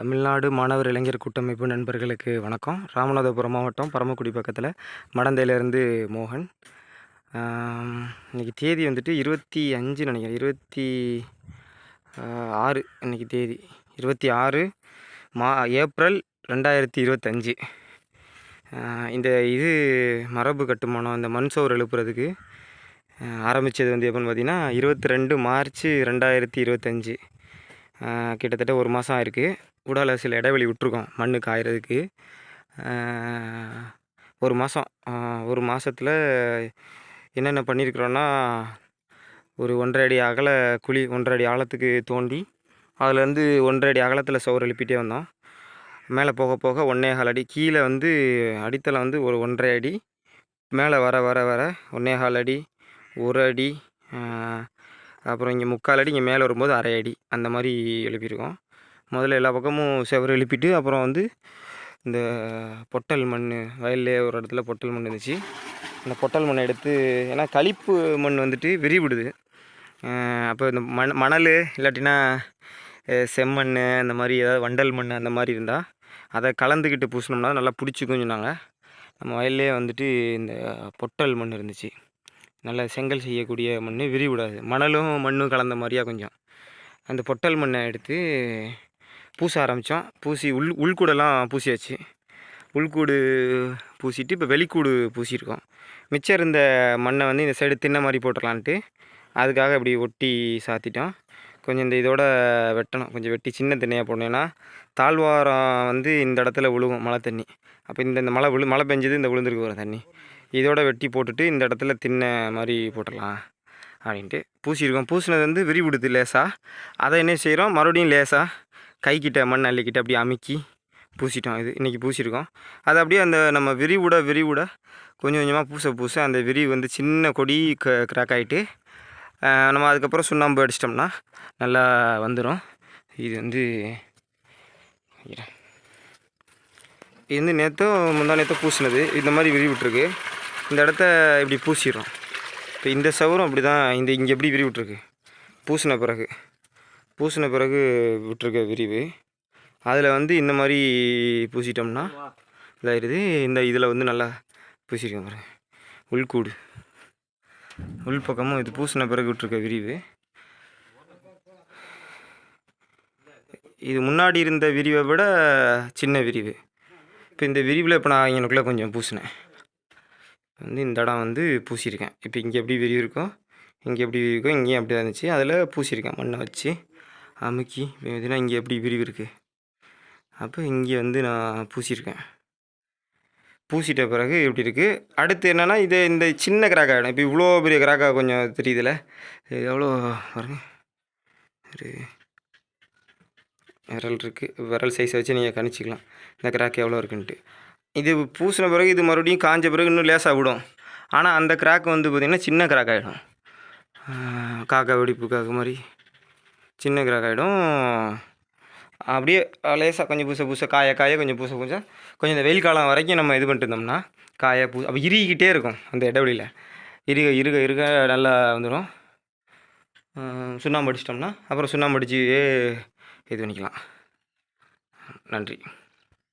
தமிழ்நாடு மாணவர் இளைஞர் கூட்டமைப்பு நண்பர்களுக்கு வணக்கம். ராமநாதபுரம் மாவட்டம் பரமக்குடி பக்கத்தில் மடந்தையிலேருந்து மோகன். இன்றைக்கி தேதி வந்துட்டு இருபத்தி அஞ்சு நினைக்கிறேன். இருபத்தி ஆறு இன்றைக்கி தேதி. இருபத்தி ஆறு மா ஏப்ரல் ரெண்டாயிரத்தி இருபத்தஞ்சி. இந்த இது மரபு கட்டுமானம் இந்த மண் சோறு எழுப்புறதுக்கு ஆரம்பித்தது வந்து எப்போன்னு பார்த்திங்கன்னா இருபத்தி ரெண்டு மார்ச் ரெண்டாயிரத்தி இருபத்தஞ்சி. கிட்டத்தட்ட ஒரு மாதம் ஆயிருக்கு. உடால சில இடைவெளி விட்ருக்கோம் மண் காயறதுக்கு. ஒரு மாதம் ஒரு மாதத்தில் என்னென்ன பண்ணியிருக்கிறோன்னா ஒரு ஒன்றரை அடி அகல குழி ஒன்றரை அடி ஆழத்துக்கு தோண்டி அதுலேருந்து ஒன்றரை அடி அகலத்தில் சுவர் எழுப்பிட்டே வந்தோம். மேலே போக போக ஒன்றே கால் அடி கீழே வந்து அடித்தளம் வந்து ஒரு ஒன்றரை அடி மேலே வர வர வர ஒன்றே கால் அடி ஒரு அடி அப்புறம் இங்கே முக்கால் அடி இங்கே மேலே வரும்போது அரை அடி அந்த மாதிரி எழுப்பியிருக்கோம். முதல்ல எல்லா பக்கமும் செவரு எழுப்பிட்டு அப்புறம் வந்து இந்த பொட்டல் மண் வயல்லே ஒரு இடத்துல பொட்டல் மண் இருந்துச்சு. அந்த பொட்டல் மண்ணை எடுத்து ஏன்னா களிப்பு மண் வந்துட்டு விரிவிடுது. அப்போ இந்த மண் மணல் இல்லாட்டினா செம்மண் அந்த மாதிரி ஏதாவது வண்டல் மண் அந்த மாதிரி இருந்தால் அதை கலந்துக்கிட்டு பூசினோம்னா நல்லா பிடிச்சிக்கும்னு சொன்னாங்க. நம்ம வயல்லே வந்துட்டு இந்த பொட்டல் மண் இருந்துச்சு. நல்லா செங்கல் செய்யக்கூடிய மண் விரிவிடாது. மணலும் மண்ணும் கலந்த மாதிரியா கொஞ்சம். அந்த பொட்டல் மண்ணை எடுத்து பூச ஆரம்பித்தோம். பூசி உள் உள்கூடெல்லாம் பூசியாச்சு. உள்கூடு பூசிட்டு இப்போ வெளிக்கூடு பூசியிருக்கோம். மிச்சம் இருந்த மண்ணை வந்து இந்த சைடு தின்ன மாதிரி போட்டுடலான்ட்டு அதுக்காக இப்படி ஒட்டி சாத்திட்டோம். கொஞ்சம் இந்த இதோட வெட்டணும். கொஞ்சம் வெட்டி சின்ன திண்ணையாக போடணும். ஏன்னா தாழ்வாரம் வந்து இந்த இடத்துல விழுகும் மழை தண்ணி. அப்போ இந்த இந்த மழை விழு மழை பெஞ்சது இந்த விழுந்துருக்கு வர தண்ணி. இதோட வெட்டி போட்டுட்டு இந்த இடத்துல தின்ன மாதிரி போட்டுடலாம் அப்படின்ட்டு பூசியிருக்கோம். பூசினது வந்து விரிவிடுது லேசாக அதை என்ன செய்கிறோம்? மறுபடியும் லேசாக கைக்கிட்ட மண் அள்ளிக்கிட்ட அப்படியே அமுக்கி பூசிட்டோம். இது இன்றைக்கி பூசியிருக்கோம் அது அப்படியே அந்த நம்ம விரிவுட விரிவுட கொஞ்சம் கொஞ்சமாக பூச பூச அந்த விரி வந்து சின்ன கொடி க கிராக் ஆகிட்டு நம்ம அதுக்கப்புறம் சுண்ணாம்பு அடிச்சிட்டோம்னா நல்லா வந்துடும் இது வந்து இது வந்து நேற்றோ முந்தா நேற்றோ பூசினது. இந்த மாதிரி விரிவிட்ருக்கு இந்த இடத்த இப்படி பூசிடுறோம். இப்போ இந்த சவரும் அப்படி தான் இந்த இங்கே எப்படி விரிவு பூசின பிறகு. பூசின பிறகு விட்டுருக்க விரிவு. அதில் வந்து இந்த மாதிரி பூசிட்டோம்னா இதாகிடுது இந்த இதில் வந்து நல்லா பூசிருக்கேன் பாருங்க. உள்கூடு. உள் பக்கமும் இது பூசின பிறகு விட்டுருக்க விரிவு. இது முன்னாடி இருந்த விரிவை விட சின்ன விரிவு. இப்போ இந்த விரிவில் இப்போ நான் இங்கனுக்குள்ளே கொஞ்சம் பூசினேன். வந்து இந்த இடம் வந்து பூசியிருக்கேன் இப்போ இங்கே எப்படி விரிவு இருக்கோ இங்கே எப்படி விரிவு இருக்கோ இங்கேயும் அப்படி தான் இருந்துச்சு. அதில் பூசியிருக்கேன் மண்ணை வச்சு. அமுக்கி பார்த்தீங்கன்னா இங்கே எப்படி விரிவு இருக்குது அப்போ இங்கே வந்து நான் பூசியிருக்கேன். பூசிட்ட பிறகு இப்படி இருக்குது அடுத்து என்னென்னா இது இந்த சின்ன கிராக் ஆகிடும் இப்போ இவ்வளோ பெரிய கிராக்காக கொஞ்சம் தெரியுதுல்ல? இது எவ்வளோ பாருங்க. ஒரு விரல் இருக்குது விரல் சைஸை வச்சு நீங்கள் கணிச்சிக்கலாம். இந்த கிராக் எவ்வளோ இருக்குன்ட்டு. இது பூசின பிறகு இது மறுபடியும் காஞ்ச பிறகு இன்னும் லேசாக விடும். ஆனால் அந்த கிராக் வந்து பார்த்திங்கன்னா சின்ன கிராக் ஆகிடும் காக்கா வெடிப்பு காக்க மாதிரி. சின்ன கிராக் ஆகிடும் அப்படியே லேசாக கொஞ்சம் புதுசை புதுசாக காய காய கொஞ்சம் புதுசை பூச கொஞ்சம் இந்த வெயில் காலம் வரைக்கும் நம்ம இது பண்ணிட்டு இருந்தோம்னா காய பூ அப்போ இறுகிக்கிட்டே இருக்கும் அந்த இடைவெளியில். இருக இருக இருக நல்லா வந்துடும். சுண்ணாம்பு அடிச்சிட்டோம்னா அப்புறம் சுண்ணாம்பு அடிச்சு இது பண்ணிக்கலாம். நன்றி.